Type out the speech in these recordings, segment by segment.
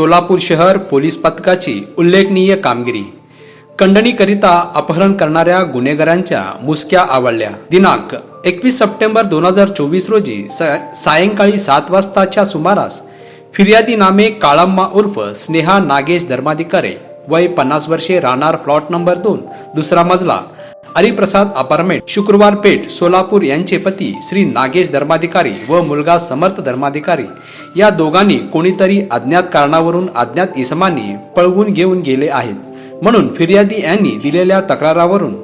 सोलापूर शहर पोलीस पथकाची उल्लेखनीय कामगिरी. खंडणीकरिता अपहरण करणाऱ्या गुन्हेगारांच्या मुसक्या आवडल्या. दिनांक एकवीस सप्टेंबर दोन हजार चोवीस रोजी स- सायंकाळी सात वाजताच्या सुमारास फिर्यादी नामे उर्फ स्नेहा नागेश धर्माधिकारी वय पन्नास वर्षे राहणार प्लॉट नंबर दोन दुसरा मजला हरिप्रसाद अपार्टमेंट शुक्रवार पेठ सोलापूर यांचे पती श्री नागेश धर्माधिकारी व मुलगा समर्थ धर्माधिकारी. या दोघांनी कोणीतरी अज्ञात कारणावरून अज्ञात इसमांनी पळवून घेऊन गेले आहेत. म्हणून फिर्यादी यांनी दिलेल्या तक्रारावरून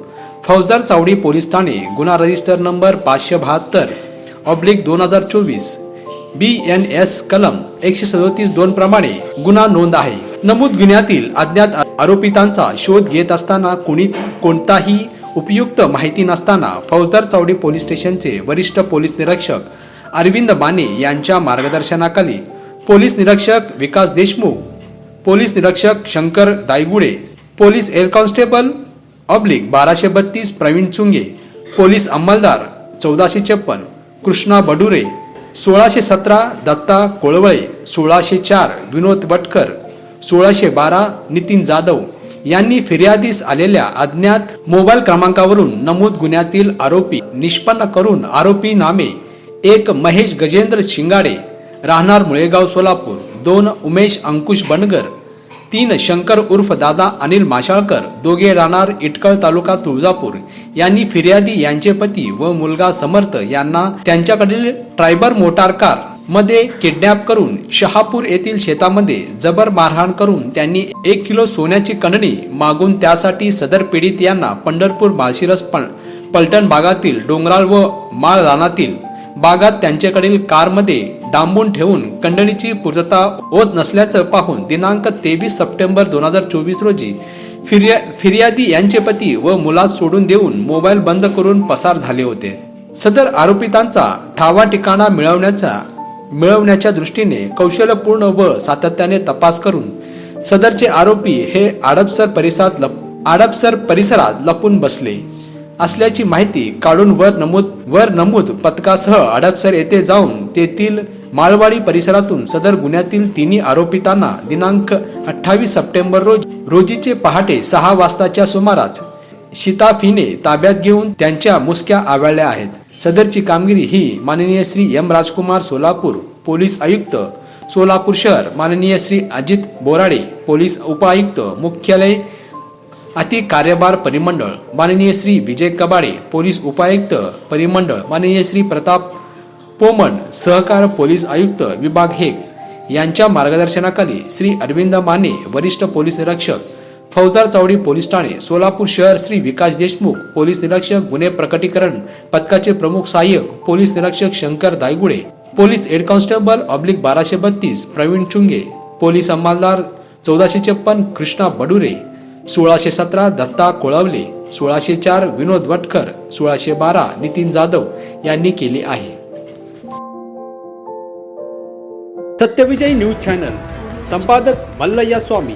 फौजदार चावडी पोलीस ठाणे गुन्हा रजिस्टर नंबर पाचशे बहात्तर ऑब्लिक दोन हजार चोवीस बी एन एस कलम एकशे सदोतीस दोन प्रमाणे गुन्हा नोंद आहे. नमूद गुन्ह्यातील अज्ञात आरोपितांचा शोध घेत असताना कोणी कोणताही उपयुक्त माहिती नसताना फौजदार चावडी पोलीस स्टेशनचे वरिष्ठ पोलीस निरीक्षक अरविंद माने यांच्या मार्गदर्शनाखाली पोलीस निरीक्षक विकास देशमुख पोलीस निरीक्षक Shankar Daygude police air constable oblique बाराशे बत्तीस प्रवीण चुंगे पोलीस अंमलदार चौदाशे छप्पन कृष्णा बडुरे सोळाशे सतरा दत्ता कोळवळे सोळाशे चार विनोद वटकर सोळाशे बारा नितीन जाधव यांनी फिर्यादीस आलेल्या अज्ञात मोबाईल क्रमांकावरून नमूद गुन्ह्यातील आरोपी निष्पन्न करून आरोपी नामे एक महेश गजेंद्र शिंगाडे राहणार मुळेगाव सोलापूर दोन उमेश अंकुश बनगर तीन शंकर उर्फ दादा अनिल माशाळकर दोघे राहणार इटकळ तालुका तुळजापूर. यांनी फिर्यादी यांचे पती व मुलगा समर्थ यांना त्यांच्याकडील ट्रायबर मोटार कार मध्ये किडनॅप करून शहापूर येथील शेतामध्ये जबर मारहाण करून त्यांनी एक किलो सोन्याची कंडणी मागून त्यासाठी सदर पीडित यांना पंढरपूर माळशिरस पलटण भागातील डोंगराळ व माळ रानातील बागात त्यांच्याकडील कारमध्ये डांबून ठेवून कंडणीची पूर्तता होत नसल्याचं पाहून दिनांक तेवीस सप्टेंबर दोन हजार चोवीस रोजी फिर्या फिर्यादी यांचे पती व मुलास सोडून देऊन मोबाईल बंद करून पसार झाले होते. सदर आरोपितांचा ठावा ठिकाणा मिळवण्याचा मिळवण्याच्या दृष्टीने कौशल्यपूर्ण व सातत्याने तपास करून सदरचे आरोपी हे आडपसर परिसरात लप आडपसर परिसरात लपून बसले. असल्याची माहिती काढून वर नमूद वर नमूद पथकासह आडपसर येथे जाऊन तेथील माळवाडी परिसरातून सदर गुन्ह्यातील तिन्ही आरोपितांना दिनांक अठ्ठावीस सप्टेंबर रोज रोजीचे पहाटे सहा वाजताच्या सुमारास शिताफीने ताब्यात घेऊन त्यांच्या मुसक्या आवळल्या आहेत. सदरची कामगिरी ही माननीय श्री एम राजकुमार सोलापूर पोलीस आयुक्त सोलापूर शहर माननीय श्री अजित बोराडे पोलीस उपायुक्त मुख्यालय अति कार्यभार परिमंडळ माननीय श्री विजय कबाडे पोलीस उपायुक्त परिमंडळ माननीय श्री प्रताप पोमण सहकार पोलीस आयुक्त विभाग हेग. यांच्या मार्गदर्शनाखाली श्री अरविंद माने वरिष्ठ पोलीस निरीक्षक फौजदार चावडी पोलीस ठाणे सोलापूर शहर श्री विकास देशमुख पोलीस निरीक्षक गुन्हे प्रकटीकरण पथकाचे प्रमुख सहाय्यक पोलीस निरीक्षक Shankar Daygude police head constable oblique बाराशे बत्तीस प्रवीण चुंगे पोलीस अंमलदार चौदाशे छप्पन कृष्णा बडुरे सोळाशे सतरा दत्ता कोळवले सोळाशे चार विनोद वटकर सोळाशे बारा नितीन जाधव यांनी केले आहे. सत्यविजय न्यूज चॅनल संपादक मल्लय्या स्वामी.